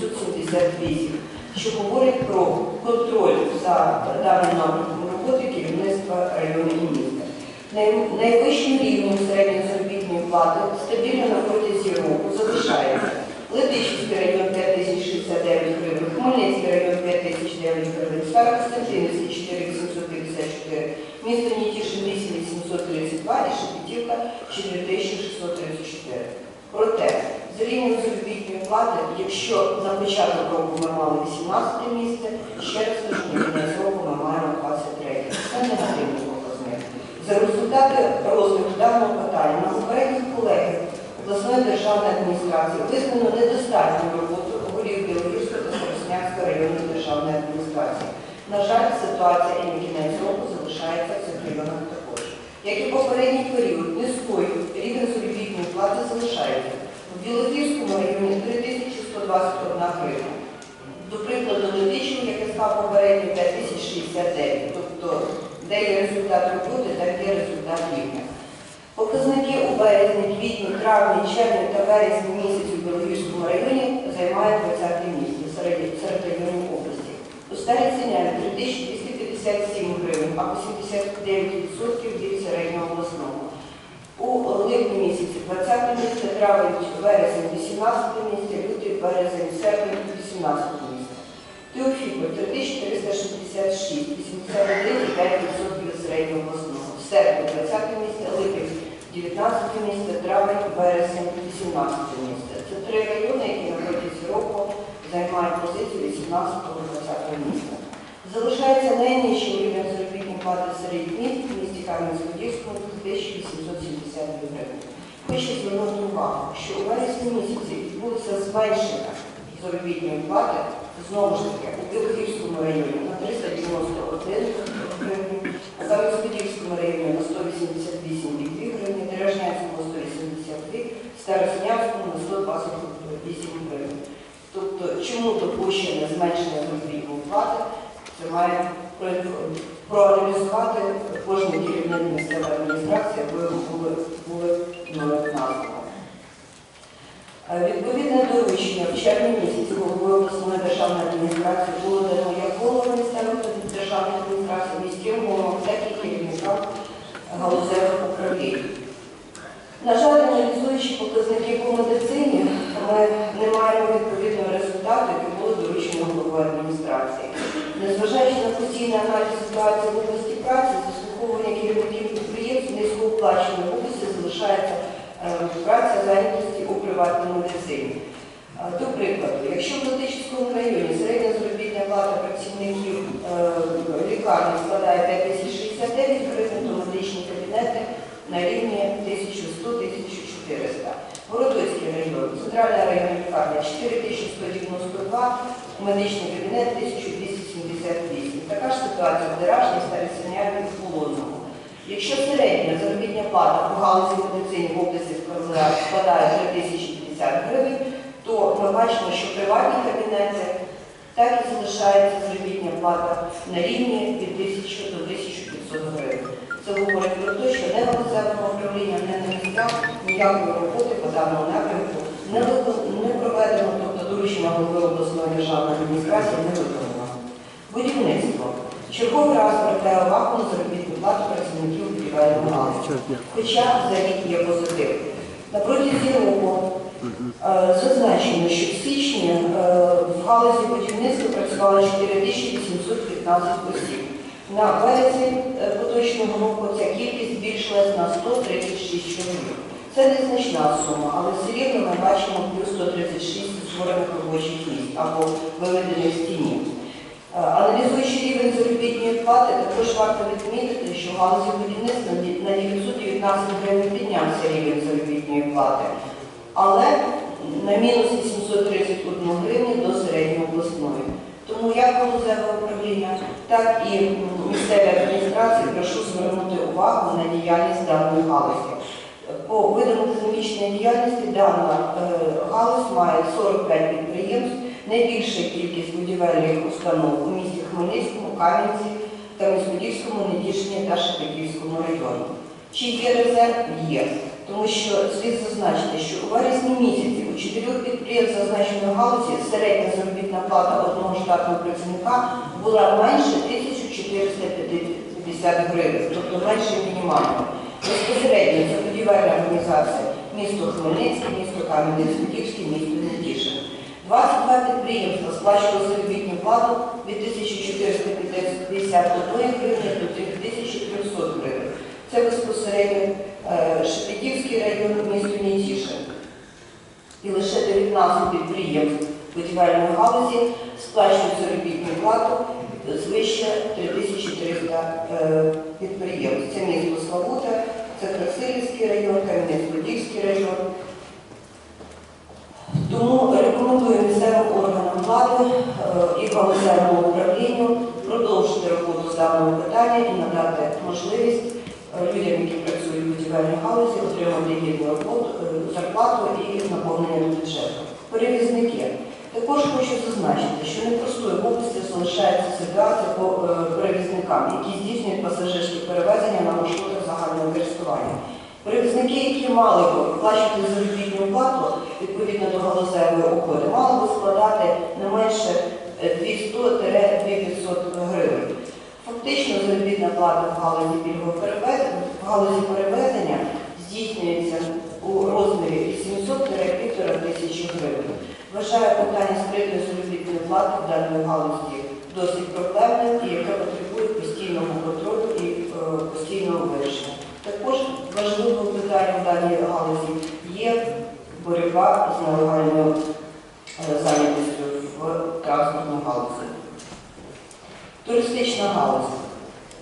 778, що говорить про контроль за даним напрямком роботи керівництва району і міста. Найвищим рівнем середньої заробітної плати стабільно на протязі року залишається Летичівський район 5069 гривень, Хмельницький район 5009 гривень, Старокостянтинівський 4854, місто Нітішин 8832 і Шепетівка 4634. Проте, з рівнем заробітної плати, якщо на початок року ми мали 18 місце, ще раз кажу, на кінець року ми маємо 23. Це негативний показник. За результати розгляду даного питання на попередніх колегів обласної державної адміністрації визнано недостатню роботу голів Білогірської та Сороснянської районної державної адміністрації. На жаль, ситуація і на кінець року залишається в цих районах також. Як і попередній період, низькою рівень заробітної плати залишається. В Білогірському районі 3121 гривня. До прикладу, Летичів, як я сказав попередньо, 5069. Тобто, де є результат роботи, так є результат рівня. Показники у березні, квітні, травні, червні та вересні місяці в Білогірському районі займають 20 місце серед, районів області. У старій ціняють 3257 гривень або 79% від середнього обласного. У липні місяці 20 місце, травень, вересень 18 місце, лютий, березень, серпень 18 місце. Теофіполь 3466, 81,5% від середнього обласного. Серпень 20 місце, липень 19 місце, травень, вересень 18 місце. Це три райони, які на протязі року займають позицію 18-20 місця. Залишається найнижчий рівень заробітної плати серед міст місті Кам'янськ-Подільському 1870 гривень. Хочу звернути увагу, що у вересні місяці відбулося зменшення заробітної плати знову ж таки у Білогірському районі на 391 гривень, у Кам'янськ-Подільському районі на 188,2 гривні, Дережнянському 182, Староснянському на 128 гривень. Тобто, чому допущене зменшення заробітної плати, це має проаналізувати кожен керівник місцевої адміністрації, аби були, названо. Відповідне доручення в червні місяці головою обласної державної адміністрації було дано як головам місцевих державних адміністрацій, міським головам, і керівникам галузевих управлінь. На жаль, аналізуючи показники по медицині, ми не маємо відповідного результату, який було доручено головою адміністрації. Незважаючи на постійний аналіз ситуації в області праці, низькооплаченої області залишається е, праця зайнятості у приватній медицині. Е, До прикладу, якщо в Латичівському районі середня заробітна плата працівників е, лікарні складає 5069 гривень, то медичні кабінети на рівні 1100-1400. Городоцький район, центральна районна лікарня 4192, медичний кабінет 1278. Така ж ситуація в Деражній, Старосиняві в Холодному. Якщо плата по галузі медицини в області складає- складає 3050 гривень, то ми бачимо, що приватні кабінети так і залишається заробітня плата на рівні від 1000 до 1500 гривень. Це говорить про те, що не галузевого управління, не на ніякої роботи по даному напрямку не, проведено, тобто доручення голови обласної державної адміністрації не виконано. Будівництво. Черговий раз звертає увагу на заробітну плату працівників будівельної галузі. Хоча за є позитив. На протязі року е, зазначено, що в січні е, в галузі будівництва працювало 4815 осіб. На березень е, поточного року ця кількість збільшилась на 136 чоловік. Це незначна сума, але все рівно ми бачимо плюс 136 створених робочих місць або виведених з тіні. Е, Аналізуючи рівень заробітної плати, також варто відмітити, що галузі будівництва на 919 гривень піднявся рівень заробітної плати, але на мінус 831 гривні до середньої обласної. Тому як галузеве управління, так і місцеві адміністрації прошу звернути увагу на діяльність даної галузі. По видам економічної діяльності дана е, галузь має 45 підприємств, найбільша кількість будівельних установ у місті Хмельницькому, Кам'янці, Кам'янськ-Подільському, Недішині та Шепетівському районі. Чи є резерв? Є. тому що слід зазначити, що у вересні місяці у чотирьох підприємств зазначеної галузі середня заробітна плата одного штатного працівника була менше 1450 гривень, тобто менше мінімального. Безпосередньо це будівельна організація місто Хмельницьке, місто Кам'янець-Подільський, місто. 22 підприємства сплачували заробітну плату від 1451 гривень до 3300 гривень. Це безпосередньо е, Шепетівський район, місто Нетішин. І лише 19 підприємств будівельної галузі сплачують заробітну плату звище 3300 е, підприємств. Це місто Славута, це Красилівський район, Кам'янець-Подільський район. Тому рекомендую місцевим органам влади е, і галузевому управлінню продовжити роботу з даного питання і надати можливість е, людям, які працюють в будівельній галузі, отримати гідну роботу, е, зарплату і наповнення бюджету. Перевізники. Також хочу зазначити, що непростою області залишається ситуація по е, перевізникам, які здійснюють пасажирські перевезення на маршрутах загального користування. Перевізники, які мали б виплачувати заробітну плату відповідно до галузевої угоди, мали б складати не менше е, 200-2500 гривень. Фактично заробітна плата в галузі пільгового галузі перевезення здійснюється у розмірі 700-1,5 тисячі гривень. Вважаю питання справедливої заробітної плати в даної галузі досить проблемним і яке потребує постійного контролю і е, постійного вирішення. Також важливим питанням в даній галузі є боротьба з нелегальною е, зайнятістю в транспортній галузі. Туристична галузь.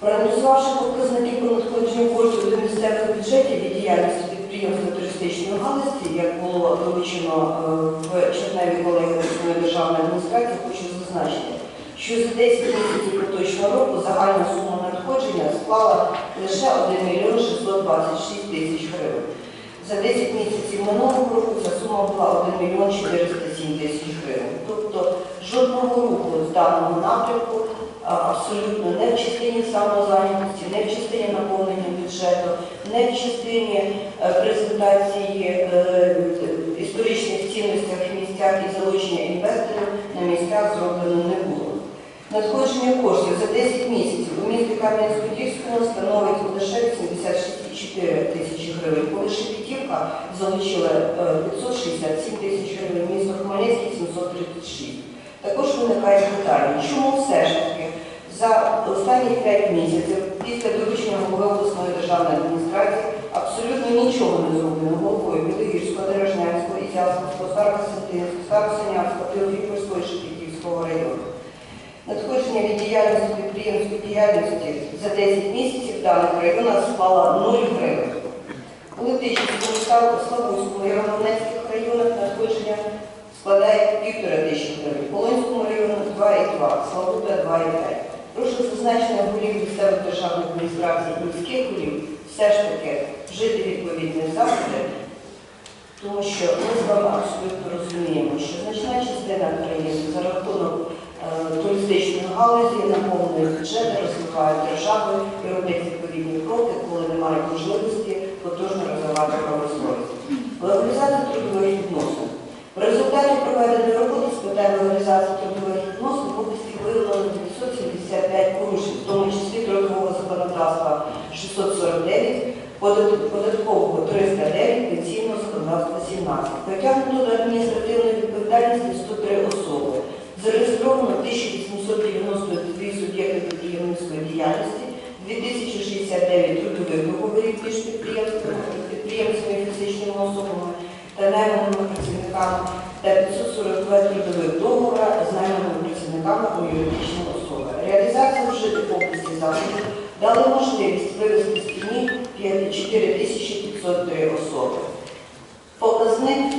Проаналізувавши показники по надходженню коштів до місцевих бюджетів від діяльності підприємства туристичної галузі, як було долучено е, в Черневі колеги обласної державної адміністрації, хочу зазначити, що за 10 місяців поточного року загальна сума надходження склала лише 1 мільйон 626 тисяч гривень. За 10 місяців минулого року ця сума була 1 мільйон 407 тисяч гривень. Тобто жодного руху з даного напрямку абсолютно не в частині самозайнятості, не в частині наповнення бюджету, не в частині е, презентації е, історичних цінностей в місцях і залучення інвесторів на місцях зроблено не було. Надходження коштів за 10 місяців у місті Кам'янець-Подільському становить лише 86,4 тисячі гривень. Коли Шепетівка залучила е, 567 тисяч гривень, місто Хмельницький 736. Також виникає питання, чому все ж таки за останні 5 місяців після доручення голови обласної державної адміністрації абсолютно нічого не зроблено головою Білогірського, Ізяславського, Старокостянтинського, Старосинянського, Теофіпольського і Шепетівського району. Надходження від діяльності підприємської діяльності за 10 місяців в даних районах склала 0 гривень. У Летичівському, Славутському і Романецьких районах надходження складає 1,5 тисячі гривень, Полонському району 2,2, Славута 2,5. Прошу зазначення голів місцевих державних адміністрацій міських голів все ж таки вжити відповідні заходи, тому що ми з вами абсолютно розуміємо, що значна частина країни за рахунок туристичної галузі наповнює бюджети, розвиває держави і роблять відповідні кроки, коли немає можливості потужно розвивати промисловість. Легалізація трудових відносин. В результаті проведеної роботи з питань легалізації трудових відносин в області виявлено 975 порушень, в тому числі трудового законодавства 649, податкового 309, пенсійного законодавства 17. Притягнуто до адміністративної 2069 трудових договорів між підприємствами, підприємцями фізичними особами та найманими працівниками та 542 трудових договора з найманими працівниками у юридичні особи. Реалізація вжитих області заходів дали можливість вивести з тіні 4503 особи. Показник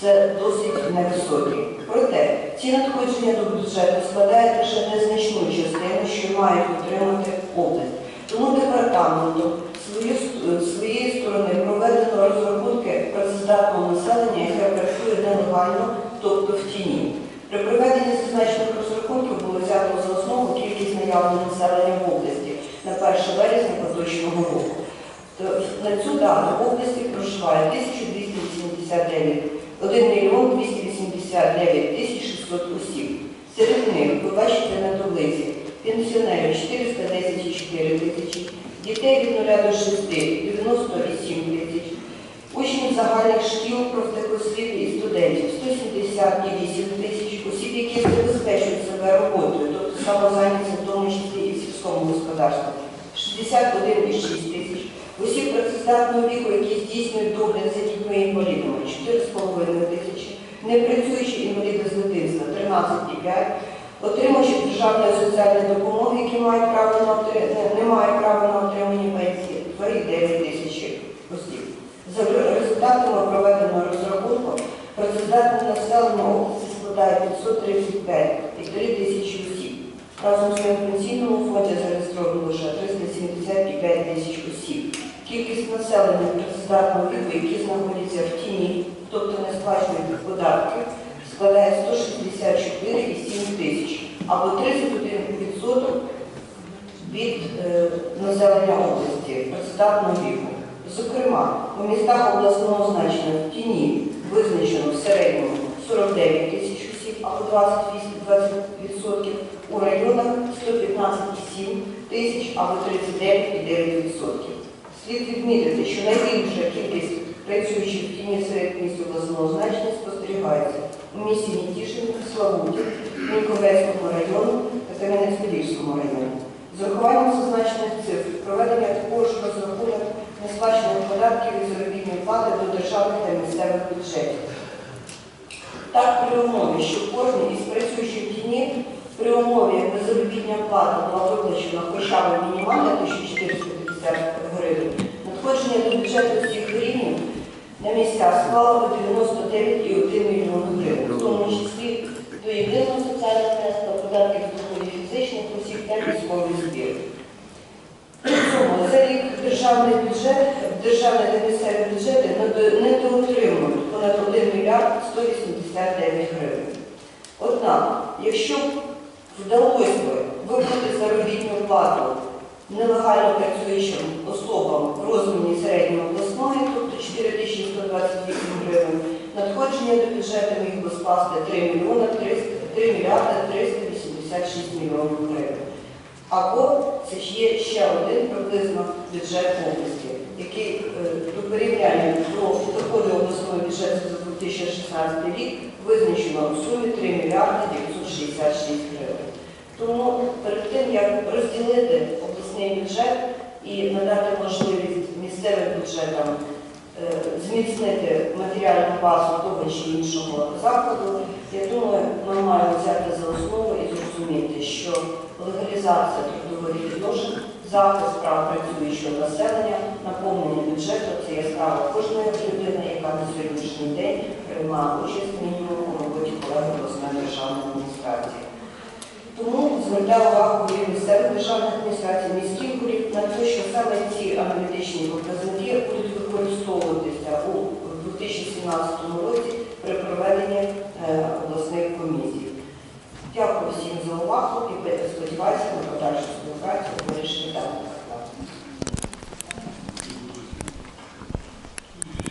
це досить невисокий. Проте ці надходження до бюджету складають лише незначну частину, що мають отримати область. Тому департаментом своєї сторони проведено розрахунки працездатного населення, яке працює нелегально, тобто в тіні. При проведенні зазначених розрахунків було взято за основу кількість наявного населення в області на 1 вересня поточного року. на цю дату в області проживає 1289, 1 мільйон 289 тисяч 600 осіб. Серед них, ви бачите на таблиці, пенсіонерів 410,4 тисячі, дітей від 0 до 6 97 тисяч, учнів загальних шкіл, профтехосвіти і студентів 178 тисяч, осіб, які забезпечують себе роботою, тобто самозайняті, в тому числі і в сільському господарстві, 61,6 тисяч, осіб працездатного віку, які здійснюють догляд за дітьми-інвалідами 4,5 тисячі, непрацюючі інваліди з дитинства 13,5, отримувачі державної соціальної допомоги, які мають право на не мають права на отримання пенсії 2,9 тисячі осіб. За результатами проведеного розрахунку працездатне населення області складає 535,3 тисячі осіб. Разом з тим в пенсійному фонді зареєстровано лише 375 тисяч осіб. Кількість населення працездатного віку, які знаходяться в тіні, тобто не сплачують податки, складає 164,7 тисяч або 31% від е, населення області працездатного віку. Зокрема, у містах обласного значення в тіні визначено в середньому 49 тисяч осіб або 28-20%, у районах 115,7 тисяч або 39,9%. Слід відмітити, що найбільша кількість працюючих в тіні серед міст обласного значення спостерігається у місті Нітішин, Славуті, Міньковецькому району та Кам'янець-Подільському районі. З урахуванням зазначених цифр проведення такого ж розрахунок несплачених податків і заробітної плати до державних та місцевих бюджетів. Так, при умові, що кожен із працюючих в при умові, якби заробітня плата була виплачена хоча б мінімальна 1450 гривень, надходження до бюджету всіх рівнів на місця склало би 99,1 мільйон гривень, в тому числі до єдиного соціального внеску, податків доходів фізичних осіб та військовий збір. За рік державний бюджет, державний та місцеві бюджети недо- недоотримують понад 1 мільярд 189 гривень. Однак, якщо б вдалося виплатити заробітну плату нелегально працюючим особам в розмірі середньої обласної, тобто 4128 гривень, надходження до бюджету міг би скласти 3 мільйони 3 мільярди 386 мільйонів гривень. Або це є ще один приблизно бюджет області, який е, до порівняння до доходу обласного бюджету за 2016 рік визначено у сумі 3 мільярди 966 гривень. Тому перед тим, як розділити обласний бюджет і надати можливість місцевим бюджетам зміцнити матеріальну базу того чи іншого закладу, я думаю, ми маємо взяти за основу і зрозуміти, що легалізація трудових відношень, захист прав працюючого населення, наповнення бюджету це є справа кожної людини, яка на сьогоднішній день приймає участь мінімум у роботі колеги обласної державної. Тому увагу голів місцевих державних адміністрацій, міських голів на те, що саме ці аналітичні показники будуть використовуватися у 2017 році при проведенні е, обласних комісій. Дякую всім за увагу і сподіваюся на подальшу співпрацю.